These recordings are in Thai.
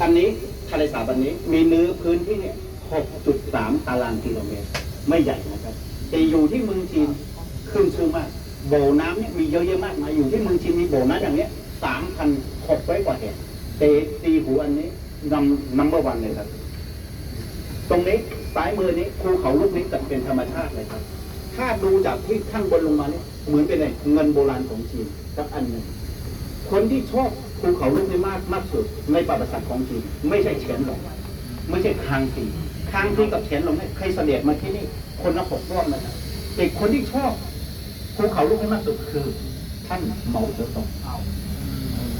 อันนี้ทะเลสาบอันนี้มีเนื้อพื้นที่เนี่ย 6.3 ตารางกิโลเมตร ไม่ใหญ่นะครับแต่อยู่ที่เมืองจีนขึ้นชื่อมากโบน้ำเนี่ยมีเยอะแยะมากมายอยู่ที่เมืองจีนมีโบน้ำอย่างเนี้ย3,600กว่าแห่งแต่ตีหูอันนี้นำนัมเบอร์วันเลยครับ ตรงนี้ซ้ายมือนี้ภูเขาลูกนี้จัดเป็นธรรมชาติเลยครับ ถ้าดูจากที่ข้างบนลงมาเนี่ยเหมือนเป็นไงเงินโบราณของจีนสักอันหนึ่งคนที่ชอบ ภูเขาลูกนี้มากมากสุดในประวัติศาสตร์ของจีนไม่ใช่เฉียนหลงไม่ใช่คางตีคางตีกับเฉียนหลงเนี่เคยเสด็จมาที่นี่คนละหกรอบนะครับแต่คนที่ชอบภูเขาลูกนี้มากสุดคือ ท่านเหมาเจ๋อตง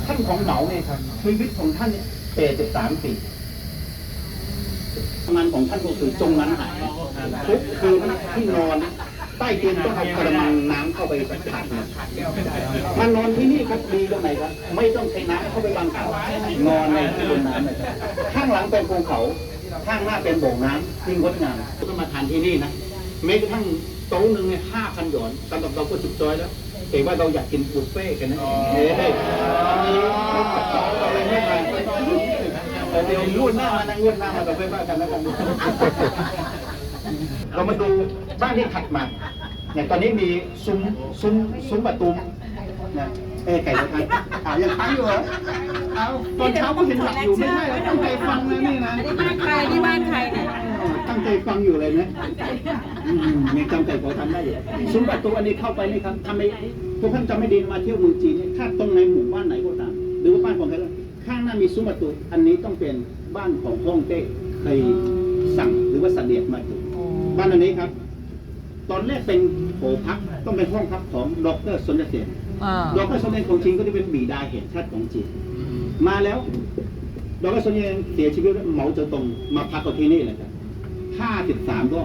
ท่านของเหมาเนี่ยครับชีวิตของท่านเนี่ยเปดสิบสามปีงานของท่านก็คือจงนั้นหายทุกคืนที่นอน ใต้เตียงต้องเอากระมังน้ำเข้าไปถัดนะมานอนที่นี่ครับดีตรงไหนครับ ไม่ต้องใช้น้ำเข้าไปบังเขานอนในบนน้ำเลยครับข้างหลังเป็นภูเขา ข้างหน้าเป็นโบ่งน้ำที่งดงามก็มาทานที่นี่นะแม้กระทั่งโต๊ะหนึ่งเนี่ยห้าพันหยวนสำหรับเราก็จุดจอยแล้วแต่ว่าเราอยากกินบุฟเฟ่กันนะเฮ้ยอันนี้เราเลยไม่มาเดี๋ยวรุ่นหน้ามานะรุ่นหน้ามาเราไม่ว่ากันแล้วกัน เรามาดูบ้านที่ถัดมาเนี่ยตอนนี้มีซุ้มซุ้มซุ้มประตูนะเอ้ยไก่จะทานอ่ายังค้างอยู่เหรอเอาตอนเช้าก็เห็นหลับอยู่ไม่ใช่เหรอตั้งใจฟังนะนี่นะอันนี้บ้านใครนี่บ้านใครเนี่ยอ๋อตั้งใจฟังอยู่เลยนะอืมยังจำใจขอทำได้อยู่ซุ้มประตูอันนี้เข้าไปนี่ครับทำไมพวกท่านจำไม่ดีมาเที่ยวเมืองจีนเนี่ยถ้าตรงในหมู่บ้านไหนก็ตามหรือว่าบ้านของใครก็ตามข้างหน้ามีซุ้มประตู อันนี้ต้องเป็นบ้านของฮ่องเต้เคยสั่งหรือว่าเสด็จมาอยู่ บ้านอันนี้ครับ ตอนแรกเป็นโถพักต้องเป็นห้องพักของดรสนเสนอ่าดรสนเสนของจีนก็จะเป็นบิดาแห่งชาติของจีนมาแล้วดรสนเสนเสียชีวิตแล้วเหมาเจ๋อตงมาพักกับที่นี่เลยครับห้าสิบสามก็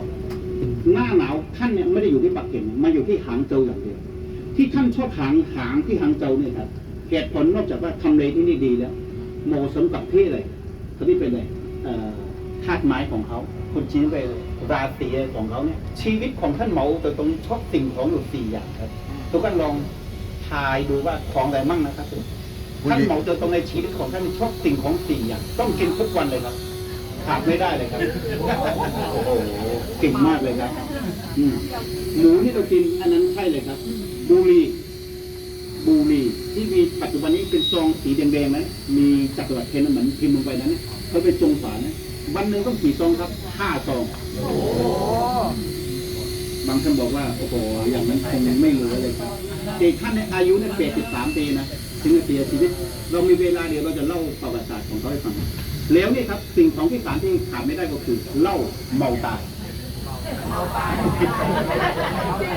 หน้าหนาวท่านเนี่ยไม่ได้อยู่ที่ปักกิ่งมาอยู่ที่หางโจวอย่างเดียว ที่ท่านชอบหางหางที่หางโจวเนี่ยครับเหตุผลนอกจากว่าทำเลที่นี่ดีแล้วเหมาะสมกับที่เลยเขาที่เป็นเลยเอ่อ ธาตุไม้ของเขาคนจีนไปเลยราศีของเขาเนี่ย ชีวิตของท่านเหมาแต่ตรงชอบสิ่งของอยู่สี่อย่างครับทุกท่านลองทายดูว่าของอะไรมั่งนะครับท่านเหมาเจอตรงในชีวิตของท่านชอบสิ่งของสี่อย่างต้องกินทุกวันเลยครับขาดไม่ได้เลยครับโอ้โหเก่งมากเลยครับหมูที่เรากินอันนั้นใช่เลยครับบุรีบุรีที่มีปัจจุบันนี้เป็นซองสีแดงๆนะมีจักรวรรดิเทนเหมือนพิมพ์ลงไปนั้นเขาไปจงฝานะ วันหนึ่งต้องกี่ซองครับห้าซองบางท่านบอกว่าโอ้โหอย่างนั้นคงไม่เหลือเลยครับเด็กท่านในอายุเนี่ยเปดสิบสามปีนะถึงจะเสียชีวิต เรามีเวลาเดี๋ยวเราจะเล่าประวัติศาสตร์ของเขาให้ฟังแล้วนี่ครับสิ่งของที่สามที่ขาดไม่ได้ก็คือเหล้าเมาตาย